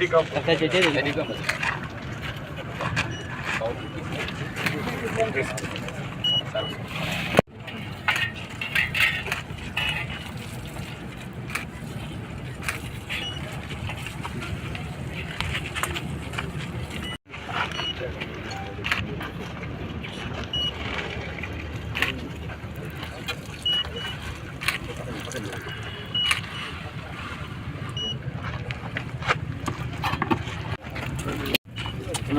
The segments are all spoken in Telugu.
Thank you.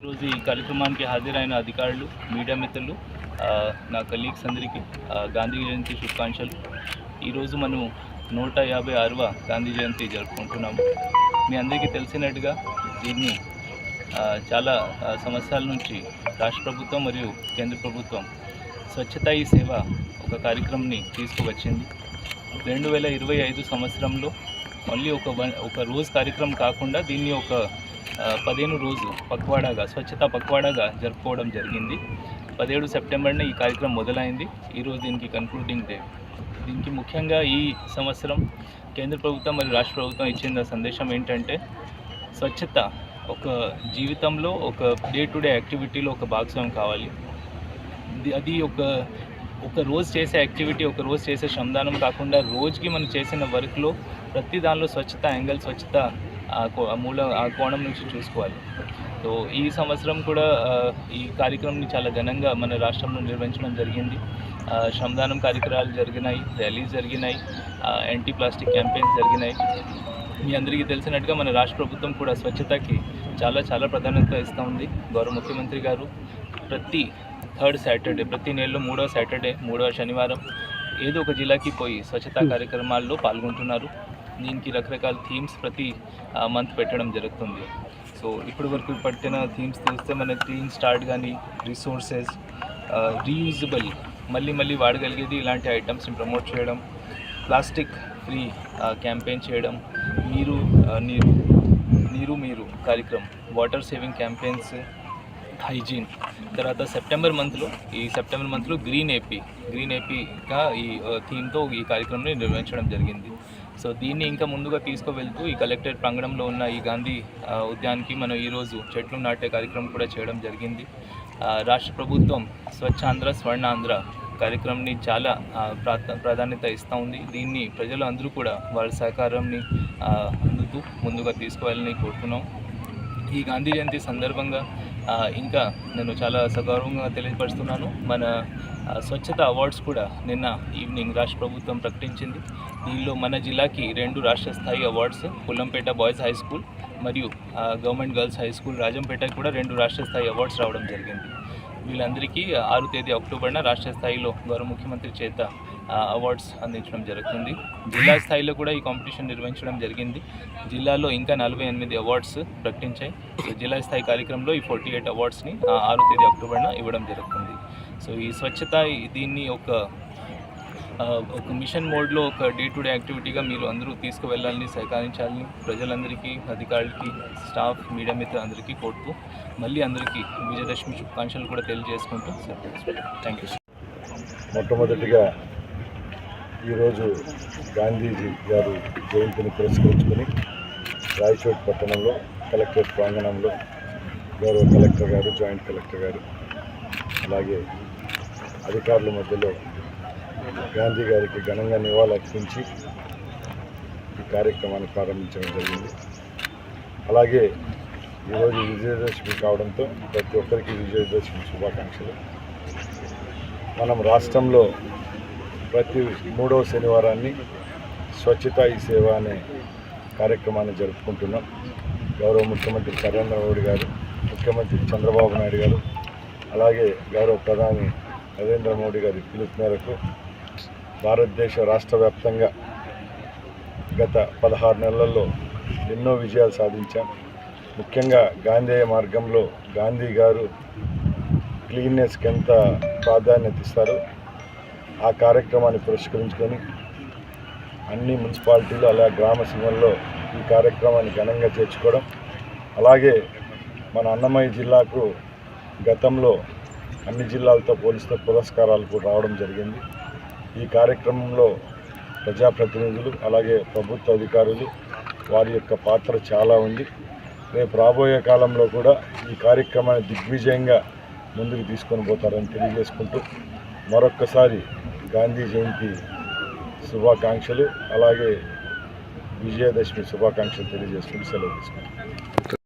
ఈరోజు ఈ కార్యక్రమానికి హాజరైన అధికారులు మీడియా మిత్రులు నా కలీగ్స్ అందరికీ గాంధీ జయంతి శుభాకాంక్షలు. ఈరోజు మనం నూట యాభై ఆరవ గాంధీ జయంతి జరుపుకుంటున్నాము. మీ అందరికీ తెలిసినట్టుగా దీన్ని చాలా సంవత్సరాల నుంచి రాష్ట్ర ప్రభుత్వం మరియు కేంద్ర ప్రభుత్వం స్వచ్ఛత ఈ సేవ ఒక కార్యక్రమాన్ని తీసుకువచ్చింది. రెండు వేల ఇరవై ఐదు సంవత్సరంలో మళ్ళీ ఒక ఒక రోజు కార్యక్రమం కాకుండా దీన్ని ఒక పదిహేను రోజు పక్వాడాగా స్వచ్ఛతా పక్వాడాగా జరుపుకోవడం జరిగింది. పదిహేడు సెప్టెంబర్న ఈ కార్యక్రమం మొదలైంది. ఈరోజు దీనికి కన్క్లూడింగ్ డే దీనికి ముఖ్యంగా ఈ సంవత్సరం కేంద్ర ప్రభుత్వం మరియు రాష్ట్ర ప్రభుత్వం ఇచ్చిన సందేశం ఏంటంటే స్వచ్ఛత ఒక జీవితంలో ఒక డే టు డే యాక్టివిటీలో ఒక భాగస్వామ్యం కావాలి. అది ఒక ఒక రోజు చేసే యాక్టివిటీ ఒక రోజు చేసే శ్రమదానం కాకుండా రోజుకి మనం చేసిన వర్క్లో ప్రతి దానిలో స్వచ్ఛత యాంగిల్ స్వచ్ఛత ఆ కో- మూల ఆ కోణం నుంచి చూసుకోవాలి. సో ఈ సంవత్సరం కూడా ఈ కార్యక్రమాన్ని చాలా ఘనంగా మన రాష్ట్రంలో నిర్వహించడం జరిగింది. శ్రమదానం కార్యక్రమాలు జరిగినాయి ర్యాలీస్ జరిగినాయి యాంటీ ప్లాస్టిక్ క్యాంపెయిన్స్ జరిగినాయి. మీ అందరికీ తెలిసినట్టుగా మన రాష్ట్ర ప్రభుత్వం కూడా స్వచ్ఛతకి చాలా చాలా ప్రాధాన్యత ఇస్తూ ఉంది గౌరవ ముఖ్యమంత్రి గారు. ప్రతి థర్డ్ సాటర్డే ప్రతి నెలలో మూడవ సాటర్డే మూడవ శనివారం ఏదో ఒక జిల్లాకి పోయి స్వచ్ఛతా కార్యక్రమాల్లో పాల్గొంటున్నారు. దీనికి రకరకాల థీమ్స్ ప్రతి మంత్ పెట్టడం జరుగుతుంది. సో ఇప్పటి వరకు పట్టిన థీమ్స్ చూస్తే మన క్లీన్ స్టార్ట్ కానీ రిసోర్సెస్ రీయూజబుల్ మళ్ళీ మళ్ళీ వాడగలిగేది ఇలాంటి ఐటమ్స్ని ప్రమోట్ చేయడం ప్లాస్టిక్ ఫ్రీ క్యాంపెయిన్ చేయడం నీరు నీరు నీరు మీరు కార్యక్రమం వాటర్ సేవింగ్ క్యాంపెయిన్స్ హైజీన్ తర్వాత సెప్టెంబర్ మంత్లో ఈ సెప్టెంబర్ మంత్లో గ్రీన్ ఏపీ గ్రీన్ ఏపీగా ఈ థీమ్తో ఈ కార్యక్రమాన్ని నిర్వహించడం జరిగింది. సో దీన్ని ఇంకా ముందుగా తీసుకువెళ్తూ ఈ కలెక్టరేట్ ప్రాంగణంలో ఉన్న ఈ గాంధీ ఉద్యానికి మనం ఈరోజు చెట్లు నాటే కార్యక్రమం కూడా చేయడం జరిగింది. రాష్ట్ర ప్రభుత్వం స్వచ్ఛాంధ్ర స్వర్ణాంధ్ర కార్యక్రమాన్ని చాలా ప్రాధాన్యత ఇస్తూ ఉంది. దీన్ని ప్రజలు అందరూ కూడా వాళ్ళ సహకారాన్ని అందుతూ ముందుగా తీసుకోవాలని కోరుతున్నాం. ఈ గాంధీ జయంతి సందర్భంగా ఇంకా నేను చాలా సగౌరవంగా తెలియపరుస్తున్నాను. మన స్వచ్ఛత అవార్డ్స్ కూడా నిన్న ఈవినింగ్ రాష్ట్ర ప్రభుత్వం ప్రకటించింది. దీనిలో మన జిల్లాకి రెండు రాష్ట్ర స్థాయి awards Pullampeta boys high school మరియు గవర్నమెంట్ గర్ల్స్ హై స్కూల్ రాజంపేటకి కూడా రెండు రాష్ట్ర స్థాయి అవార్డ్స్ రావడం జరిగింది. వీళ్ళందరికీ ఆరు తేదీ అక్టోబర్న రాష్ట్ర స్థాయిలో గౌరవ ముఖ్యమంత్రి చేత అవార్డ్స్ అందించడం జరుగుతుంది. జిల్లా స్థాయిలో కూడా ఈ కాంపిటీషన్ నిర్వహించడం జరిగింది. జిల్లాలో ఇంకా నలభై ఎనిమిది అవార్డ్స్ ప్రకటించాయి. సో జిల్లా స్థాయి కార్యక్రమంలో ఈ ఫార్టీ ఎయిట్ అవార్డ్స్ని ఆరు తేదీ అక్టోబర్న ఇవ్వడం జరుగుతుంది. సో ఈ స్వచ్ఛత దీన్ని ఒక ఒక మిషన్ మోడ్లో ఒక డే టు డే యాక్టివిటీగా మీరు అందరూ తీసుకువెళ్ళాలని సహకరించాలని ప్రజలందరికీ అధికారులకి స్టాఫ్ మీడియా మిత్రులందరికీ కోరుతూ మళ్ళీ అందరికీ విజయదశమి శుభాకాంక్షలు కూడా తెలియజేసుకుంటూ థ్యాంక్ యూ మొట్టమొదటిగా ఈరోజు గాంధీజీ గారు జయంతిని పురస్కరించుకొని రాయచోట్ పట్టణంలో కలెక్టరేట్ ప్రాంగణంలో గౌరవ కలెక్టర్ గారు జాయింట్ కలెక్టర్ గారు అలాగే అధికారుల మధ్యలో గాంధీ గారికి ఘనంగా నివాళులర్పించి ఈ కార్యక్రమాన్ని ప్రారంభించడం జరిగింది. అలాగే ఈరోజు విజయదశమి కావడంతో ప్రతి ఒక్కరికి విజయదశమి శుభాకాంక్షలు. మనం రాష్ట్రంలో ప్రతి మూడవ శనివారాన్ని స్వచ్ఛతా ఈ సేవ అనే కార్యక్రమాన్ని జరుపుకుంటున్నాం. గౌరవ ముఖ్యమంత్రి నరేంద్ర మోడీ గారు ముఖ్యమంత్రి చంద్రబాబు నాయుడు గారు అలాగే గౌరవ ప్రధాని నరేంద్ర మోడీ గారి పిలుపు మేరకు భారతదేశ రాష్ట్ర వ్యాప్తంగా గత పదహారు నెలల్లో ఎన్నో విజయాలు సాధించాం. ముఖ్యంగా గాంధేయ మార్గంలో గాంధీ గారు క్లీన్నెస్కి ఎంత ప్రాధాన్యత ఇస్తారో? ఆ కార్యక్రమాన్ని పురస్కరించుకొని అన్ని మున్సిపాలిటీలు అలాగే గ్రామ సీమల్లో ఈ కార్యక్రమాన్ని ఘనంగా చేర్చుకోవడం అలాగే మన అన్నమయ్య జిల్లాకు గతంలో అన్ని జిల్లాలతో పోలిస్తే పురస్కారాలు కూడా రావడం జరిగింది. ఈ కార్యక్రమంలో ప్రజాప్రతినిధులు అలాగే ప్రభుత్వ అధికారులు వారి యొక్క పాత్ర చాలా ఉంది. రేపు రాబోయే కాలంలో కూడా ఈ కార్యక్రమాన్ని దిగ్విజయంగా ముందుకు తీసుకొని పోతారని తెలియజేసుకుంటూ మరొక్కసారి గాంధీ జయంతి శుభాకాంక్షలు అలాగే విజయదశమి శుభాకాంక్షలు తెలియజేసుకుంటూ సెలవు తీసుకుంటాం